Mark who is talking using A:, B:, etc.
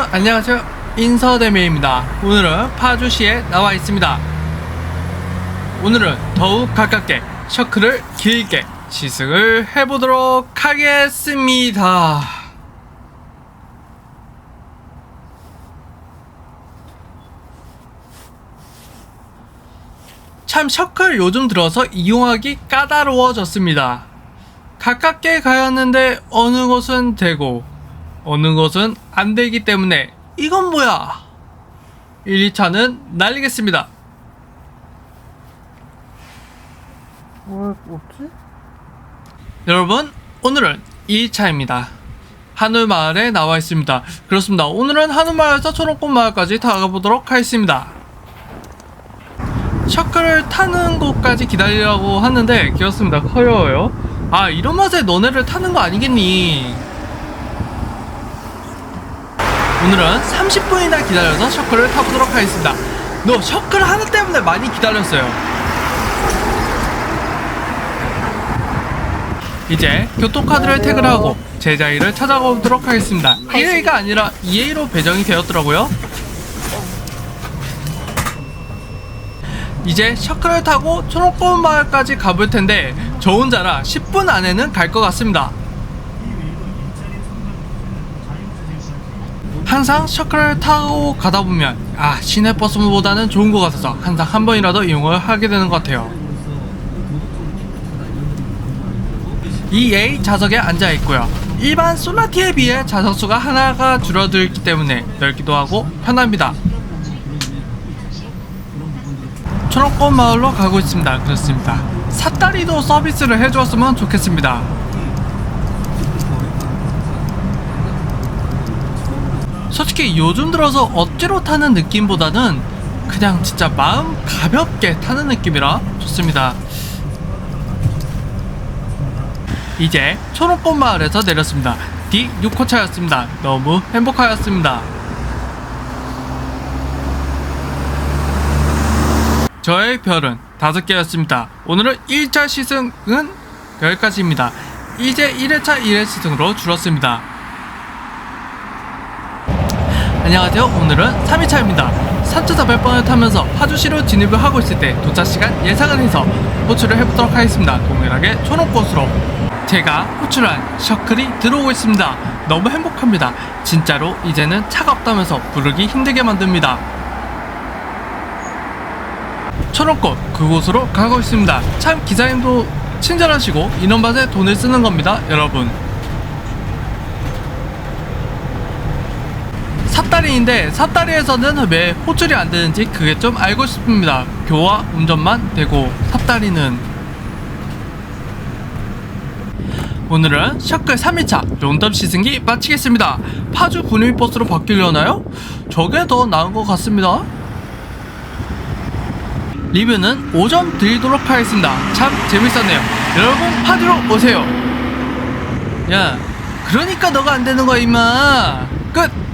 A: 안녕하세요. 인서대미입니다. 오늘은 파주시에 나와 있습니다. 오늘은 더욱 가깝게 셔크를 길게 시승을 해보도록 하겠습니다. 참 셔클 요즘 들어서 이용하기 까다로워졌습니다. 가깝게 가였는데 어느 곳은 되고 어느 곳은 안 되기 때문에 이건 뭐야? 1, 2차는 날리겠습니다.
B: 왜 없지?
A: 여러분, 오늘은 2차입니다. 한울 마을에 나와 있습니다. 그렇습니다. 오늘은 한울 마을에서 초록꽃 마을까지 다가보도록 하겠습니다. 셔크를 타는 곳까지 기다리라고 하는데 그렇습니다. 커요요. 아 이런 맛에 너네를 타는 거 아니겠니? 오늘은 30분이나 기다려서 셔크를 타보도록 하겠습니다. 너 셔크를 하나 때문에 많이 기다렸어요. 이제 교통카드를 태그를 하고 제자리를 찾아가보도록 하겠습니다. 1A가 아니라 2A로 배정이 되었더라고요. 이제 셔크를 타고 초록꽃 마을까지 가볼 텐데 저 혼자라 10분 안에는 갈 것 같습니다. 항상 셔크를 타고 가다 보면 아 시내버스보다는 좋은 것 같아서 항상 한 번이라도 이용을 하게 되는 것 같아요. 이 A 좌석에 앉아 있고요. 일반 소나티에 비해 좌석 수가 하나가 줄어들기 때문에 넓기도 하고 편합니다. 초록꽃 마을로 가고 있습니다. 그렇습니다. 삿다리도 서비스를 해주었으면 좋겠습니다. 솔직히 요즘 들어서 억지로 타는 느낌보다는 그냥 진짜 마음 가볍게 타는 느낌이라 좋습니다. 이제 초록꽃 마을에서 내렸습니다. D6호차였습니다. 너무 행복하였습니다. 저의 별은 다섯 개였습니다. 오늘은 1차 시승은 여기까지입니다. 이제 1회차 1회 시승으로 줄었습니다. 안녕하세요. 오늘은 3위차입니다. 3,400번을 타면서 파주시로 진입을 하고 있을 때 도착 시간 예상을 해서 호출을 해보도록 하겠습니다. 동일하게 초록꽃으로 제가 호출한 셔클이 들어오고 있습니다. 너무 행복합니다. 진짜로 이제는 차가 없다면서 부르기 힘들게 만듭니다. 초록꽃 그곳으로 가고 있습니다. 참 기사님도 친절하시고 인원밭에 돈을 쓰는 겁니다, 여러분. 삿다리인데 삿다리에서는 왜 호출이 안 되는지 그게 좀 알고 싶습니다. 교화 운전만 되고 삿다리는 오늘은 셔클 3일차 롱덤 시승기 마치겠습니다. 파주 분위버스로 바뀌려나요? 저게 더 나은 것 같습니다. 리뷰는 5점 드리도록 하겠습니다. 참 재밌었네요. 여러분 파주로 오세요. 야, 그러니까 너가 안 되는 거야 임마. 끝.